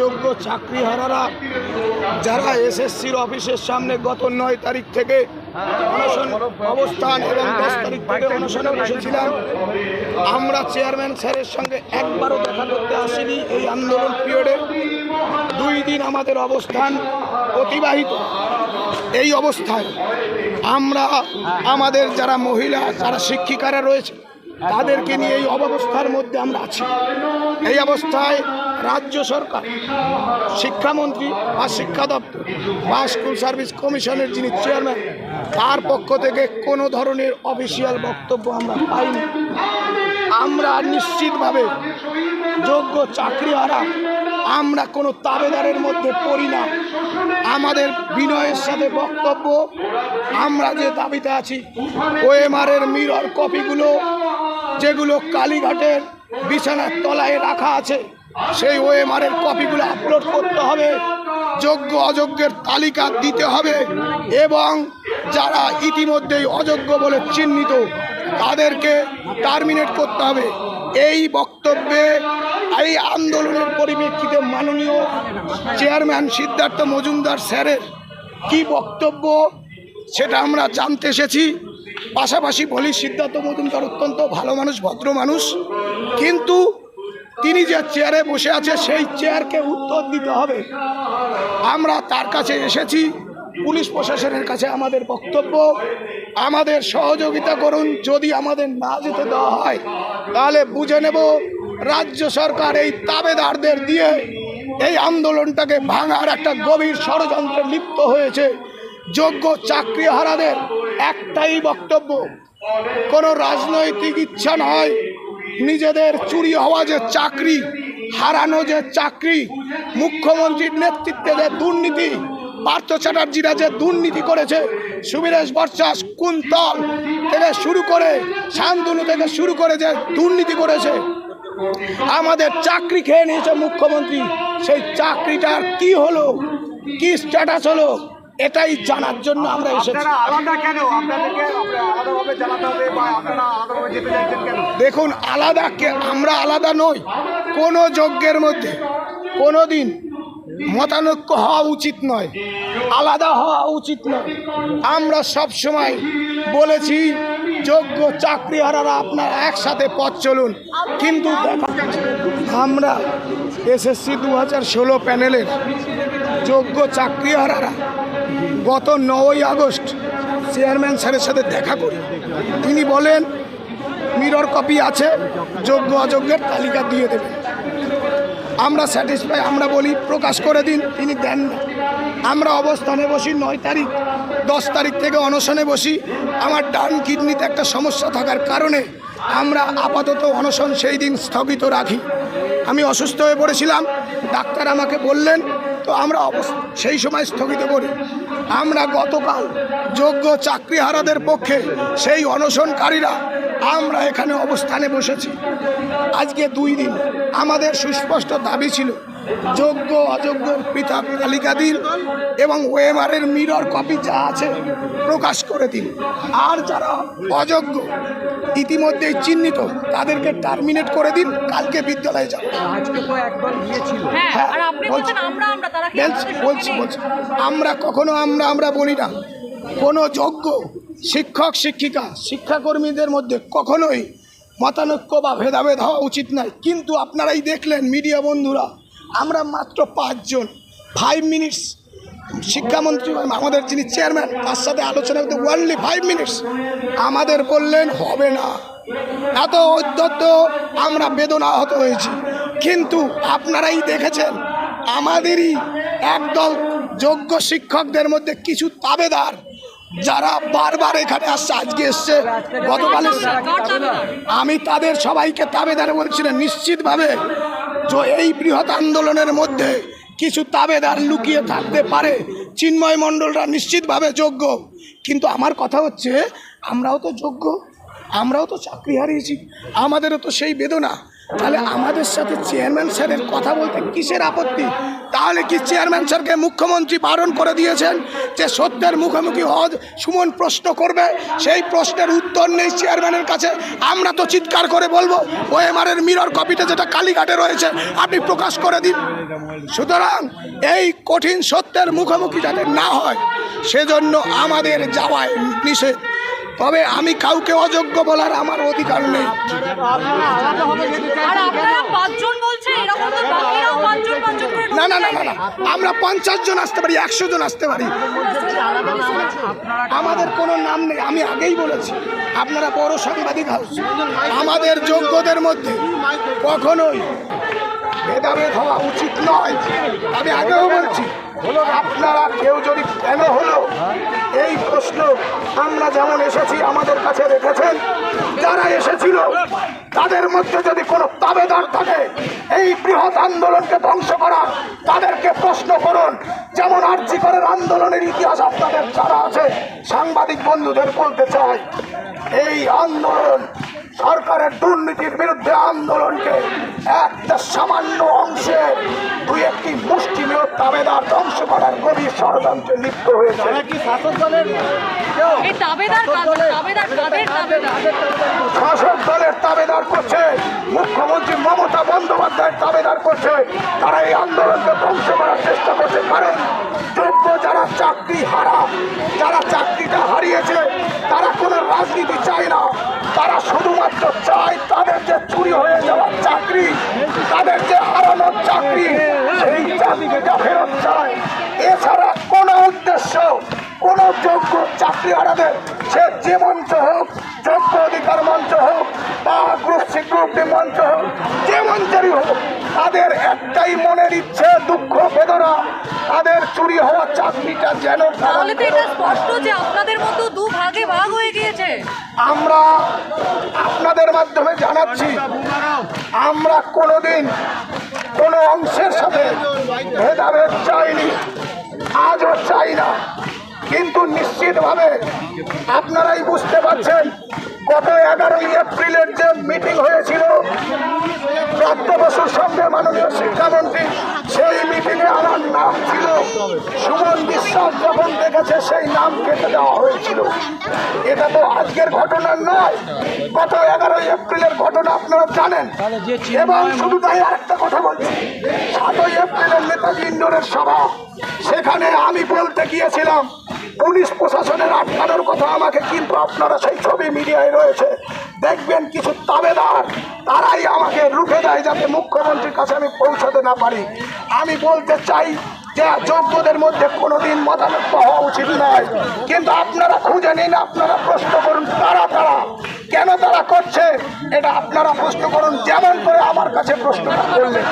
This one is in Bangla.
যোগ্য চাকরিহারারা যারা এসএসসির অফিসের সামনে গত নয় তারিখ থেকে অনশন অবস্থান এবং দশ তারিখ থেকে অনশনে বসেছিলাম। আমরা চেয়ারম্যান স্যারের সঙ্গে একবারও দেখা করতে আসিনি এই আন্দোলন পিরিয়ডে। দুই দিন আমাদের অবস্থান অতিবাহিত। এই অবস্থায় আমরা আমাদের যারা মহিলা, যারা শিক্ষিকারা রয়েছে, তাদেরকে নিয়ে এই অবস্থার মধ্যে আমরা আছি। এই অবস্থায় রাজ্য সরকার, শিক্ষামন্ত্রী বা শিক্ষা দপ্তর বা স্কুল সার্ভিস কমিশনের যিনি চেয়ারম্যান, তার পক্ষ থেকে কোনো ধরনের অফিসিয়াল বক্তব্য আমরা পাইনি। আমরা নিশ্চিতভাবে যোগ্য চাকরিহারা, আমরা কোনো তাবেদারের মধ্যে পড়ি না। আমাদের বিনয়ের সাথে বক্তব্য, আমরা যে দাবিতে আছি, ওএমআরের মিরর কপিগুলো, যেগুলো কালীঘাটের বিছানার তলায় রাখা আছে সেই ওএমআরের কপিগুলো আপলোড করতে হবে, যোগ্য অযোগ্যের তালিকা দিতে হবে এবং যারা ইতিমধ্যেই অযোগ্য বলে চিহ্নিত, তাদেরকে টার্মিনেট করতে হবে। এই বক্তব্যে এই আন্দোলনের পরিপ্রেক্ষিতে মাননীয় চেয়ারম্যান সিদ্ধার্থ মজুমদার স্যারের কি বক্তব্য সেটা আমরা জানতে এসেছি। পাশাপাশি বলি, সিদ্ধার্থ মজুমদার অত্যন্ত ভালো মানুষ, ভদ্র মানুষ, কিন্তু তিনি যে চেয়ারে বসে আছে, সেই চেয়ারকে উত্তর দিতে হবে। আমরা তার কাছে এসেছি। পুলিশ প্রশাসনের কাছে আমাদের বক্তব্য। আমাদের সহযোগিতা করুন। যদি আমাদের না যেতে দেওয়া হয়, তাহলে বুঝে নেব রাজ্য সরকার এই তাবেদারদের দিয়ে এই আন্দোলনটাকে ভাঙার একটা গভীর ষড়যন্ত্রে লিপ্ত হয়েছে। যোগ্য চাকরিহারাদের একটাই বক্তব্য, কোনো রাজনৈতিক ইচ্ছা নয় নিজেদের চুরি হওয়া যে চাকরি, হারানো যে চাকরি, মুখ্যমন্ত্রীর নেতৃত্বে যে দুর্নীতি, পার্থ চ্যাটার্জিরা যে দুর্নীতি করেছে, সুবিরেশ বর্ষাস কুন্তল থেকে শুরু করে শান্তনু থেকে শুরু করে যে দুর্নীতি করেছে, আমাদের চাকরি খেয়ে নিয়েছে মুখ্যমন্ত্রী। সেই চাকরিটার কি হলো? কি স্ট্যাটাস হলো? এটাই জানার জন্য আমরা এসেছি। দেখুন আলাদা কে আমরা আলাদা নই। কোনো যজ্ঞের মধ্যে কোনো দিন মতানৈক্য হওয়া উচিত নয়। আলাদা হওয়া উচিত নয়। আমরা সব সময় বলেছি যোগ্য চাকরিহারারা আপনারা একসাথে পথ চলুন। কিন্তু আমরা এসএসসি দু হাজার ষোলো প্যানেলের যোগ্য চাকরিহারারা গত নয়ই আগস্ট চেয়ারম্যান স্যারের সাথে দেখা করি। তিনি বলেন মিরর কপি আছে, যোগ্য অযোগ্যের তালিকা দিয়ে দেবেন আমরা স্যাটিসফাই আমরা বলি, প্রকাশ করে দিন, তিনি দেন না। আমরা অবস্থানে বসি নয় তারিখ, দশ তারিখ থেকে অনশনে বসি। আমার ডান কিডনিতে একটা সমস্যা থাকার কারণে আমরা আপাতত অনশন সেই দিন স্থগিত রাখি। আমি অসুস্থ হয়ে পড়েছিলাম। ডাক্তার আমাকে বললেন তো আমরা সেই সময় স্থগিত করি। আমরা গতকাল যোগ্য চাকরিহারাদের পক্ষে সেই অনশনকারীরা আমরা এখানে অবস্থানে বসেছি। আজকে দুই দিন আমাদের সুস্পষ্ট দাবি ছিল যোগ্য অযোগ্যের পৃথক তালিকা দিন এবং ওয়েবারের মিরর কপি যা আছে প্রকাশ করে দিন। আর যারা অযোগ্য ইতিমধ্যেই চিহ্নিত তাদেরকে টার্মিনেট করে দিন কালকে বিদ্যালয়ে যাব আজকে তো একবার গিয়েছিল। হ্যাঁ হ্যাঁ, আর আপনি বলছি। বলছেন আমরা আমরা তারা কি বলছি বলছি বলছি। আমরা কখনো আমরা আমরা বলি না। কোনো যোগ্য শিক্ষক শিক্ষিকা শিক্ষাকর্মীদের মধ্যে কখনোই মতানৈক্য বা ভেদাভেদ হওয়া উচিত নয়। কিন্তু আপনারাই দেখলেন মিডিয়া বন্ধুরা আমরা মাত্র পাঁচজন। ফাইভ মিনিটস শিক্ষামন্ত্রী আমাদের যিনি চেয়ারম্যান তার সাথে আলোচনা করতে ওনলি ফাইভ মিনিটস আমাদের বললেন, হবে না। এত অধ্যত্ত আমরা বেদনা আহত হয়েছি। কিন্তু আপনারাই দেখেছেন, আমাদেরই একদল যোগ্য শিক্ষকদের মধ্যে কিছু তাবেদার, যারা বারবার এখানে আসছে, আজকে এসছে, গতকাল আমি তাদের সবাইকে তাবেদার বলছিলেন নিশ্চিতভাবে এই বৃহৎ আন্দোলনের মধ্যে কিছু তাবেদার লুকিয়ে থাকতে পারে, চিন্ময় মণ্ডলরা নিশ্চিতভাবে যোগ্য। কিন্তু আমার কথা হচ্ছে, আমরাও তো যোগ্য, আমরাও তো চাকরি হারিয়েছি, আমাদেরও তো সেই বেদনা। তাহলে আমাদের সাথে চেয়ারম্যান স্যারের কথা বলতে কিসের আপত্তি? তাহলে কি চেয়ারম্যান স্যারকে মুখ্যমন্ত্রী বারণ করে দিয়েছেন যে সত্যের মুখোমুখি হজ সুমন প্রশ্ন করবে? সেই প্রশ্নের উত্তর নেই চেয়ারম্যানের কাছে। আমরা তো চিৎকার করে বলব ও এমআরের মিরর কপিটা যেটা কালীঘাটে রয়েছে, আপনি প্রকাশ করে দিন। সুতরাং এই কঠিন সত্যের মুখোমুখি যাতে না হয়, সেজন্য আমাদের যাওয়ায় নিষেধ। তবে আমি কাউকে অযোগ্য বলার আমার অধিকার নেই। না না না না না। আমরা পঞ্চাশ জন আসতে পারি একশো জন আসতে পারি। আমাদের কোনো নাম নেই আমি আগেই বলেছি। আপনারা বড় সাংবাদিক হাউস। আমাদের যোগ্যদের মধ্যে কখনোই ভেদাভেদ হওয়া উচিত নয়। আমি আগেও বলছি আপনারা, কেউ যদি কেন হলো? এই প্রশ্ন আমরা যেমন এসেছি, আমাদের কাছে রেখেছেন, যারা এসেছিল, তাদের মধ্যে যদি কোনো তাবেদার থাকে, এই বৃহৎ আন্দোলনকে ধ্বংস করার তাদেরকে প্রশ্ন করুন। যেমন আর্জি করের আন্দোলনের ইতিহাস আপনাদের যারা আছে, সাংবাদিক বন্ধুদের বলতে চাই, এই আন্দোলন সরকারের দুর্নীতির বিরুদ্ধে আন্দোলনকে একটা সামান্য অংশে দুই একটি মুষ্টিমেয় তাবেদার ধ্বংস করার গভীর ষড়যন্ত্রে লিপ্ত হয়েছে। শাসক দলের? তাবেদার করছে মুখ্যমন্ত্রী মমতা বন্দ্যোপাধ্যায়ের তাবেদার করছে তারা এই আন্দোলনকে ধ্বংস করার চেষ্টা করছে। কারণ যোগ্য যারা চাকরি হারা যারা চাকরিটা হারিয়েছে তারা কোনো রাজনীতি চায় না, তারা শুধুমাত্র চায় তাদের যে চুরি হয়ে যাওয়া চাকরি, তাদের যে হারানোর চাকরি, সেই চাকরিটা ফেরত চায়। এছাড়া কোনো উদ্দেশ্য, কোন যোগ্য চাকরি হারাদের, সে যে মঞ্চ হোক, যোগ্য অধিকার মঞ্চ হোক, বা গ্রুপ সিকিউরিটি মঞ্চ হোক যে মঞ্চেরই হোক তাদের একটাই মনের ইচ্ছে দুঃখ বেদনা। তাদের চুরি হওয়া চাকরিটা যেন তাহলে তো এটা স্পষ্ট যে আপনাদের মতো দু ভাগে ভাগ হয়ে গিয়েছে। আমরা আপনাদের মাধ্যমে জানাচ্ছি আমরা কোনোদিন কোনো অংশের সাথে ভেদাভেদ চাইনি আজও চাই না। কিন্তু নিশ্চিতভাবে আপনারাই বুঝতে পারছেন গত এগারোই এপ্রিলের যে মিটিং হয়েছিল, প্রাপ্ত বসুর সঙ্গে মাননীয় শিক্ষামন্ত্রী সেই মিটিংয়ে আমার নাম ছিল, সুমন বিশ্বাস যখন দেখেছে সেই নাম কেটে দেওয়া হয়েছিল। এটা তো আজকের ঘটনা নয়, গত এগারোই এপ্রিলের ঘটনা আপনারা জানেন। এবং শুধু তাই আরেকটা কথা বলছি, সাতই এপ্রিলের নেতাজি ইন্দোরের সভা, সেখানে আমি বলতে গিয়েছিলাম পুলিশ প্রশাসনের আটকানোর কথা, আমাকে কিন্তু আপনারা সেই ছবি মিডিয়ায় রয়েছে। দেখবেন কিছু তাবেদার, তারাই আমাকে রুখে দেয় যাতে মুখ্যমন্ত্রীর কাছে আমি পৌঁছাতে না পারি। আমি বলতে চাই যে যোগ্যদের মধ্যে কোনোদিন মতামত হওয়া উচিত নয়। কিন্তু আপনারা খুঁজে নিন, আপনারা প্রশ্ন করুন, তারা তারা, কেন তারা করছে, এটা আপনারা প্রশ্ন করুন, যেমন করে আমার কাছে প্রশ্ন করলেন।